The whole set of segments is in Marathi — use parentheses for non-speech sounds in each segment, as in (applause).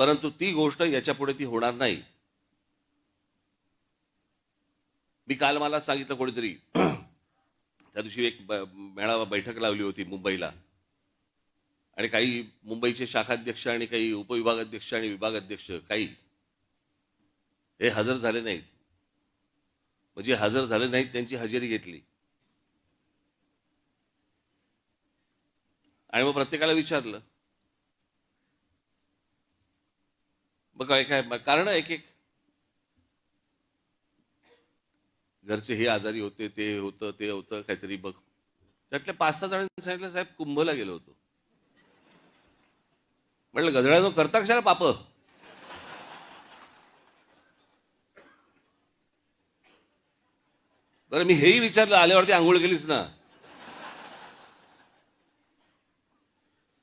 परंतु ती गोष्ट याच्यापुढे ती होणार नाही. मी काल मला सांगितलं कोणीतरी (clears throat) त्या दिवशी एक मेळावा बैठक लावली होती मुंबईला. आणि काही मुंबईचे शाखाध्यक्ष आणि काही उपविभागाध्यक्ष आणि विभागाध्यक्ष काही हे हजर झाले नाहीत. म्हणजे हजर झाले नाहीत त्यांची हजेरी घेतली. आणि मग प्रत्येकाला विचारलं बघा एक काय कारण एक एक. घरचे हे आजारी होते ते होतं ते होतं काहीतरी बघ. त्यातल्या पाच सहा जणांनी सांगितलं साहेब कुंभला गेलो होतो. म्हटलं गधड्यानो करता कशाला पाप? बरं मी हेही विचारलं आल्यावरती आंघोळ केलीच ना?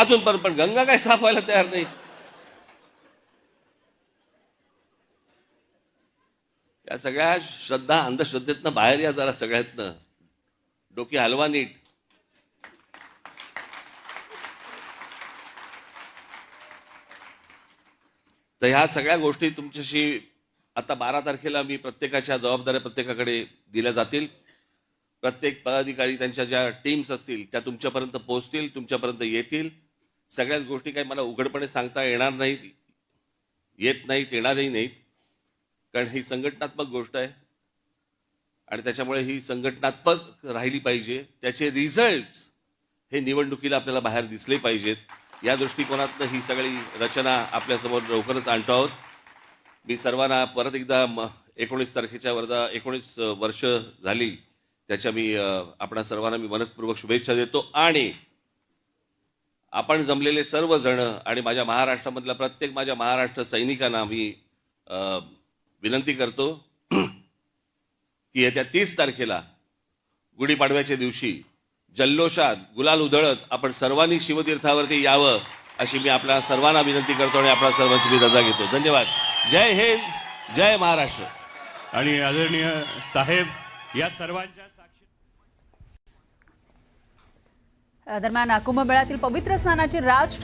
अजून पण पण गंगा काय साफ व्हायला तयार नाही. या सगळ्या श्रद्धा अंधश्रद्धेतनं बाहेर या जरा सगळ्यातनं. डोकी हलवा नीट. तर ह्या सगळ्या गोष्टी तुमच्याशी आता बारा तारखेला मी प्रत्येकाच्या जबाबदाऱ्या प्रत्येकाकडे दिल्या जातील. प्रत्येक पदाधिकारी त्यांच्या ज्या टीम्स असतील त्या तुमच्यापर्यंत पोहोचतील तुमच्यापर्यंत येतील. सगळ्याच गोष्टी काही मला उघडपणे सांगता येणार नाहीत येत नाहीत येणारही नाहीत. कारण ही संघटनात्मक गोष्ट आहे. आणि त्याच्यामुळे ही संघटनात्मक राहिली पाहिजे. त्याचे रिझल्ट हे निवडणुकीला आपल्याला बाहेर दिसले पाहिजेत. या दृष्टिकोनातनं ही सगळी रचना आपल्यासमोर लवकरच आणतो आहोत. मी सर्वांना परत एकदा म- एकोणीस तारखेच्या वर्धा एकोणीस वर्ष झाली. त्याच्या मी आपणा सर्वांना मी मनपूर्वक शुभेच्छा देतो. आणि आपण जमलेले सर्व जण आणि माझ्या महाराष्ट्रामधल्या प्रत्येक माझ्या महाराष्ट्र सैनिकांना मी विनंती करतो की येत्या तीस तारखेला गुढीपाडव्याच्या दिवशी जल्लोषात गुलाल उधळत आपण सर्वांनी शिवतीर्थावरती यावं अशी मी आपल्या सर्वांना विनंती करतो आणि आपल्या सर्वांची मी रजा घेतो. धन्यवाद. जय हिंद जय महाराष्ट्र. आणि आदरणीय साहेब या सर्वांच्या दरम्यान कुंभमेळ्यातील पवित्र स्नानाची राज